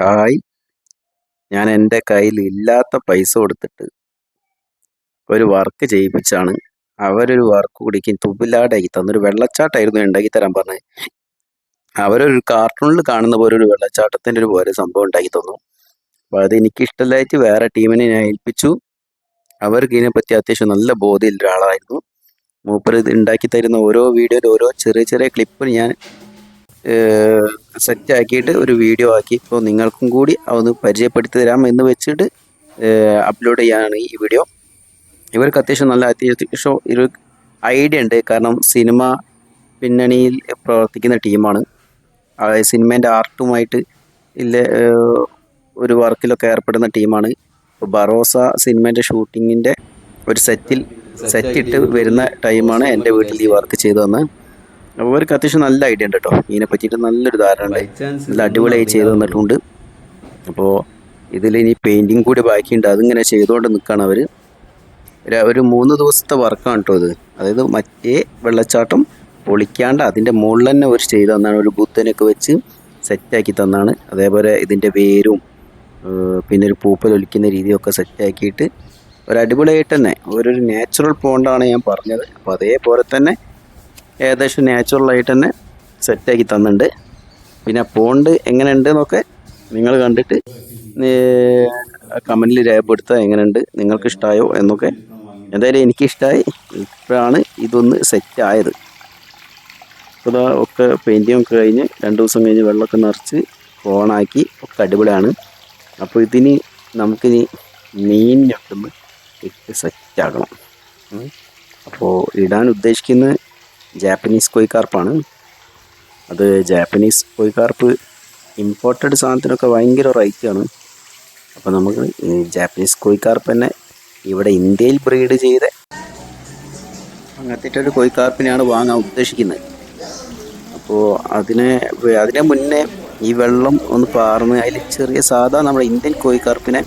Hi ഞാൻ എന്റെ കയ്യിൽ ഇല്ലാത്ത പൈസ കൊടുത്തിട്ട് ഒരു വർക്ക് ചെയ്യിപ്പിച്ചാണ് അവരൊരു വർക്ക് കുടിക്കും. തുബിലാടാക്കി തന്നൊരു വെള്ളച്ചാട്ടമായിരുന്നു ഉണ്ടാക്കി തരാൻ പറഞ്ഞത് അവരൊരു കാർട്ടൂണിൽ കാണുന്ന പോലെ ഒരു വെള്ളച്ചാട്ടത്തിന്റെ ഒരു പോലെ സംഭവം ഉണ്ടാക്കി തന്നു. അപ്പോൾ അത് എനിക്കിഷ്ടമില്ലായിട്ട് വേറെ ടീമിനെ ഞാൻ ഏൽപ്പിച്ചു. അവർക്ക് ഇതിനെപ്പറ്റി അത്യാവശ്യം നല്ല ബോധ്യമുള്ള ഒരാളായിരുന്നു. മൂപ്പർ ഇത് ഉണ്ടാക്കി തരുന്ന ഓരോ വീഡിയോയിൽ ഓരോ ചെറിയ ചെറിയ ക്ലിപ്പ് ഞാൻ സെറ്റ് ആക്കിയിട്ട് ഒരു വീഡിയോ ആക്കി. ഇപ്പോൾ നിങ്ങൾക്കും കൂടി ഒന്ന് പരിചയപ്പെടുത്തി തരാം എന്ന് വെച്ചിട്ട് അപ്ലോഡ് ചെയ്യാനാണ് ഈ വീഡിയോ. ഇവർക്ക് അത്യാവശ്യം നല്ല അത്യാവശ്യം ഒരു ഐഡിയ ഉണ്ട്. കാരണം സിനിമ പിന്നണിയിൽ പ്രവർത്തിക്കുന്ന ടീമാണ്. സിനിമേന്റെ ആർട്ടുമായിട്ട് ഇല്ല ഒരു വർക്കിലൊക്കെ ഏർപ്പെടുന്ന ടീമാണ്. ഇപ്പോൾ ബറോസ സിനിമേന്റെ ഷൂട്ടിങ്ങിന്റെ ഒരു സെറ്റിൽ സെറ്റിട്ട് വരുന്ന ടൈമാണ് എന്റെ വീട്ടിൽ ഈ വർക്ക് ചെയ്തു തന്നത്. അപ്പോൾ അവർക്ക് അത്യാവശ്യം നല്ല ഐഡിയ ഉണ്ട് കേട്ടോ. ഇതിനെ പറ്റിയിട്ട് നല്ലൊരു ധാരണ ഉണ്ട്. നല്ല അടിപൊളിയായി ചെയ്തു തന്നിട്ടുണ്ട്. അപ്പോൾ ഇതിൽ ഇനി പെയിന്റിങ് കൂടി ബാക്കിയുണ്ട്. അതിങ്ങനെ ചെയ്തുകൊണ്ട് നിൽക്കുകയാണ് അവർ ഒരു മൂന്ന് ദിവസത്തെ വർക്കാണ് കേട്ടോ ഇത്. അതായത് മറ്റേ വെള്ളച്ചാട്ടം പൊളിക്കാണ്ട് അതിന്റെ മുകളിൽ തന്നെ ഒരു ചെയ്ത് തന്നാണ്. ഒരു ബുദ്ധനൊക്കെ വെച്ച് സെറ്റാക്കി തന്നാണ്. അതേപോലെ ഇതിന്റെ വേരും പിന്നെ ഒരു പൂപ്പൽ ഒലിക്കുന്ന രീതിയൊക്കെ സെറ്റാക്കിയിട്ട് ഒരു അടിപൊളിയായിട്ട് തന്നെ. ഒരു നാച്ചുറൽ പോണ്ടാണ് ഞാൻ പറഞ്ഞത്. അപ്പോൾ അതേപോലെ തന്നെ ഏകദേശം നാച്ചുറലായിട്ട് തന്നെ സെറ്റാക്കി തന്നിട്ടുണ്ട്. പിന്നെ പോണ്ട് എങ്ങനെയുണ്ട് എന്നൊക്കെ നിങ്ങൾ കണ്ടിട്ട് കമന്റിൽ രേഖപ്പെടുത്തുക എങ്ങനെയുണ്ട് നിങ്ങൾക്ക് ഇഷ്ടമായോ എന്നൊക്കെ. എന്തായാലും എനിക്കിഷ്ടമായി ഇപ്പോഴാണ് ഇതൊന്ന് സെറ്റായത് ഇപ്പോൾ ഒക്കെ പെയിന്റിങ് ഒക്കെ കഴിഞ്ഞ് രണ്ട് ദിവസം കഴിഞ്ഞ് വെള്ളമൊക്കെ നിറച്ച് ഓണാക്കി ഒക്കെ അടിപൊളിയാണ്. അപ്പോൾ ഇതിന് നമുക്കിനി മീനിനൊക്കെ ഇട്ട് സെറ്റാക്കണം അപ്പോൾ ഇടാൻ ഉദ്ദേശിക്കുന്ന ജാപ്പനീസ് കൊയ്ക്കാർപ്പാണ് അത് ജാപ്പനീസ് കൊയ്ക്കാർപ്പ് ഇമ്പോർട്ടഡ് സാധനത്തിനൊക്കെ ഭയങ്കര റേറ്റാണ് അപ്പോൾ നമുക്ക് ജാപ്പനീസ് കോഴിക്കാർപ്പ് തന്നെ ഇവിടെ ഇന്ത്യയിൽ ബ്രീഡ് ചെയ്ത് അങ്ങനത്തെ ഒരു കോഴിക്കാർപ്പിനെയാണ് വാങ്ങാൻ ഉദ്ദേശിക്കുന്നത്. അപ്പോൾ അതിനെ അതിനെ മുന്നേ ഈ വെള്ളം ഒന്ന് പാർന്ന് അതിൽ ചെറിയ സാധാ നമ്മുടെ ഇന്ത്യൻ കോഴിക്കാർപ്പിനെ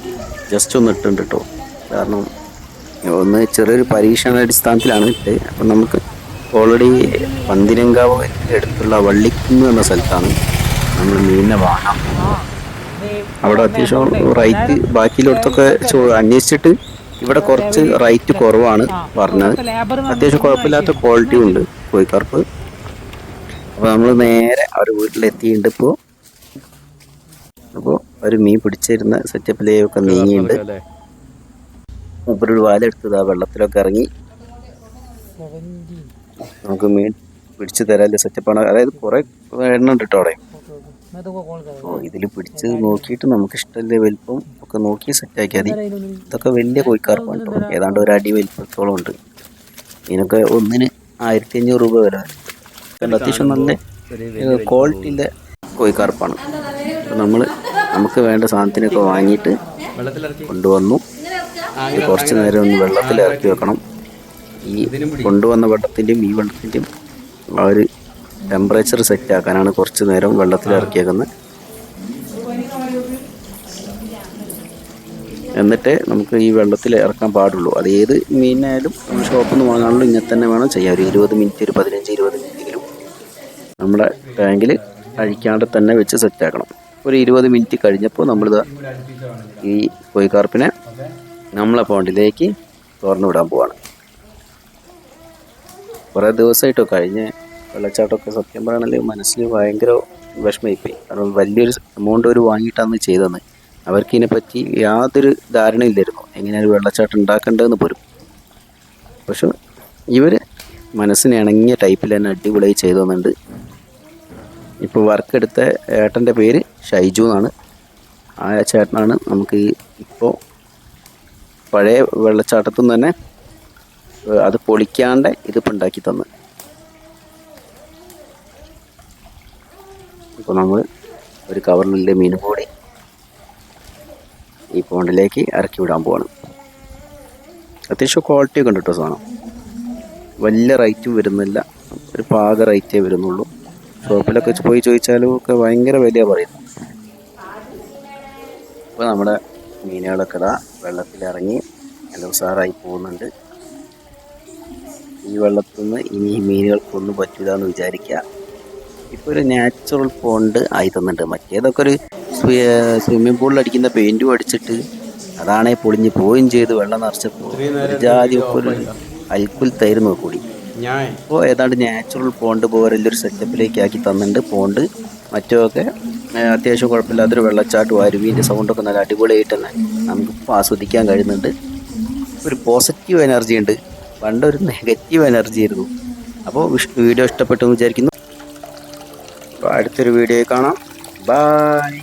ജസ്റ്റ് ഒന്ന് ഇട്ടുണ്ട് കേട്ടോ കാരണം ഒന്ന് ചെറിയൊരു പരീക്ഷണ അടിസ്ഥാനത്തിലാണ് ഇട്ട് അപ്പം നമുക്ക് ഓൾറെഡി പന്തിരങ്കാവ് അടുത്തുള്ള വള്ളിക്കുന്ന് എന്ന സ്ഥലത്താണ് നമ്മൾ മീനിനെ വാങ്ങാൻ അവിടെ അത്യാവശ്യം റൈറ്റ് ബാക്കിയിലടുത്തൊക്കെ അന്വേഷിച്ചിട്ട് ഇവിടെ കുറച്ച് റൈറ്റ് കുറവാണ് പറഞ്ഞത്. അത്യാവശ്യം കുഴപ്പമില്ലാത്ത ക്വാളിറ്റി ഉണ്ട് കോഴിക്കറുപ്പ്. അപ്പോൾ നമ്മൾ നേരെ അവർ വീട്ടിലെത്തിയിട്ടുണ്ട് ഇപ്പോൾ അപ്പോൾ ഒരു മീൻ പിടിച്ചിരുന്ന സെറ്റപ്പിലേക്കൊക്കെ നീങ്ങിയുണ്ട് മൂപ്പരൊരു വാലെടുത്തത് ആ വെള്ളത്തിലൊക്കെ ഇറങ്ങി. നമുക്ക് മീൻ പിടിച്ചു തരാല്ലേ സെറ്റപ്പാണ് അതായത് കുറേ എണ്ണ ഉണ്ട് കേട്ടോ അവിടെ. ഇതിൽ പിടിച്ച് നോക്കിയിട്ട് നമുക്ക് ഇഷ്ടമല്ലേ വലിപ്പം ഒക്കെ നോക്കി സെറ്റാക്കിയാൽ മതി. ഇതൊക്കെ വലിയ കോഴിക്കാർപ്പാണ് കേട്ടോ ഏതാണ്ട് ഒരു അടി വലിപ്പത്തോളം ഉണ്ട്. ഇതിനൊക്കെ ഒന്നിന് ആയിരത്തി അഞ്ഞൂറ് രൂപ വില അത്യാവശ്യം നല്ല ക്വാളിറ്റിന്റെ കോഴിക്കാർപ്പാണ്. അപ്പോൾ നമ്മൾ നമുക്ക് വേണ്ട സാധനത്തിനൊക്കെ വാങ്ങിയിട്ട് കൊണ്ടുവന്നു. കുറച്ച് നേരം ഒന്ന് വെള്ളത്തിൽ ഇറക്കി വെക്കണം. ഈ കൊണ്ടുവന്ന വെള്ളത്തിന്റെയും ഈ വെള്ളത്തിന്റെയും ആ ഒരു ടെമ്പറേച്ചർ സെറ്റ് ആക്കാനാണ് കുറച്ച് നേരം വെള്ളത്തിൽ ഇറക്കിയേക്കുന്നത്. എന്നിട്ട് നമുക്ക് ഈ വെള്ളത്തിൽ ഇറക്കാൻ പാടുള്ളൂ. അത് ഏത് മീനായാലും നമ്മൾ ഷോപ്പിൽ നിന്ന് വാങ്ങാനുള്ള ഇങ്ങനെ തന്നെ വേണം ചെയ്യാൻ. ഒരു ഇരുപത് മിനിറ്റ് ഒരു പതിനഞ്ച് ഇരുപത് മിനിറ്റെങ്കിലും നമ്മുടെ ടാങ്കിൽ അഴിക്കാണ്ട് തന്നെ വെച്ച് സെറ്റ് ആക്കണം. ഒരു ഇരുപത് മിനിറ്റ് കഴിഞ്ഞപ്പോൾ നമ്മളിത് ഈ കോഴിക്കാർപ്പിനെ നമ്മളെ പോണ്ടിലേക്ക് തുറന്നു വിടാൻ പോവാണ്. കുറേ ദിവസമായിട്ടോ കഴിഞ്ഞ വെള്ളച്ചാട്ടമൊക്കെ സത്യം പറയണമെങ്കിൽ മനസ്സിൽ ഭയങ്കര വിഷമമായിപ്പോയി. കാരണം വലിയൊരു എമൗണ്ട് ഒരു വാങ്ങിയിട്ടാണ് ചെയ്തത്. അവർക്ക് ഇതിനെപ്പറ്റി യാതൊരു ധാരണയില്ലായിരുന്നു എങ്ങനെയാണ് വെള്ളച്ചാട്ടം ഉണ്ടാക്കേണ്ടതെന്ന് പോലും. പക്ഷെ ഇവർ മനസ്സിന് ഇണങ്ങിയ ടൈപ്പിൽ തന്നെ അടിപൊളിയായി ചെയ്തു തന്നുണ്ട് ഇപ്പോൾ വർക്ക് എടുത്ത ഏട്ടന്റെ പേര് ഷൈജു എന്നാണ്. ആ ചേട്ടനാണ് നമുക്ക് ഇപ്പോൾ പഴയ വെള്ളച്ചാട്ടത്തിൽ നിന്ന് തന്നെ അത് പൊളിക്കാണ്ട് ഇതിപ്പോൾ ഉണ്ടാക്കി തന്ന്. ഇപ്പോൾ നമ്മൾ ഒരു കവറിലുള്ള മീൻ കൂടി ഈ പോണ്ടിലേക്ക് ഇറക്കി വിടാൻ പോവാണ്. അത്യാവശ്യം ക്വാളിറ്റി ഒക്കെ ഉണ്ട് കേട്ടോ സാധനം. വലിയ റേറ്റും വരുന്നില്ല. ഒരു പാക റേറ്റേ വരുന്നുള്ളൂ. ഷോപ്പിലൊക്കെ പോയി ചോദിച്ചാലും ഒക്കെ ഭയങ്കര വിലയാണ് പറയുന്നത്. ഇപ്പോൾ നമ്മുടെ മീനുകളൊക്കെ ഇതാ വെള്ളത്തിലിറങ്ങി നല്ല ഉഷാറായി പോകുന്നുണ്ട്. ഈ വെള്ളത്തിൽ നിന്ന് ഇനി മീനുകൾക്കൊന്നും പറ്റില്ല എന്ന് വിചാരിക്കുക ഇപ്പോൾ ഒരു നാച്ചുറൽ പോണ്ട് ആയി തന്നിട്ടുണ്ട്. മറ്റേതൊക്കെ ഒരു സ്വിമ്മിംഗ് പൂളിൽ അടിക്കുന്ന പെയിന്റും അടിച്ചിട്ട് അതാണേ പൊളിഞ്ഞ് പോവുകയും ചെയ്ത് വെള്ളം നിറച്ചപ്പോൾ ഒരു ജാതി ഒരു അൽക്കുലത്തായിരുന്നു കൂടി ഞാൻ അപ്പോൾ ഏതാണ്ട് നാച്ചുറൽ പോണ്ട് പോലെ ഒരു സെറ്റപ്പിലേക്ക് ആക്കി തന്നിട്ടുണ്ട്. പോണ്ട് മറ്റുമൊക്കെ അത്യാവശ്യം കുഴപ്പമില്ലാത്തൊരു വെള്ളച്ചാട്ടം അരുവിന്റെ സൗണ്ടൊക്കെ നല്ല അടിപൊളിയായിട്ട് തന്നെ നമുക്കിപ്പോൾ ആസ്വദിക്കാൻ കഴിയുന്നുണ്ട്. ഒരു പോസിറ്റീവ് എനർജി ഉണ്ട്. പണ്ടൊരു നെഗറ്റീവ് എനർജി ആയിരുന്നു. അപ്പോൾ വീഡിയോ ഇഷ്ടപ്പെട്ടു എന്ന് വിചാരിക്കുന്നു. അപ്പോൾ അടുത്തൊരു വീഡിയോ കാണാം. ബൈ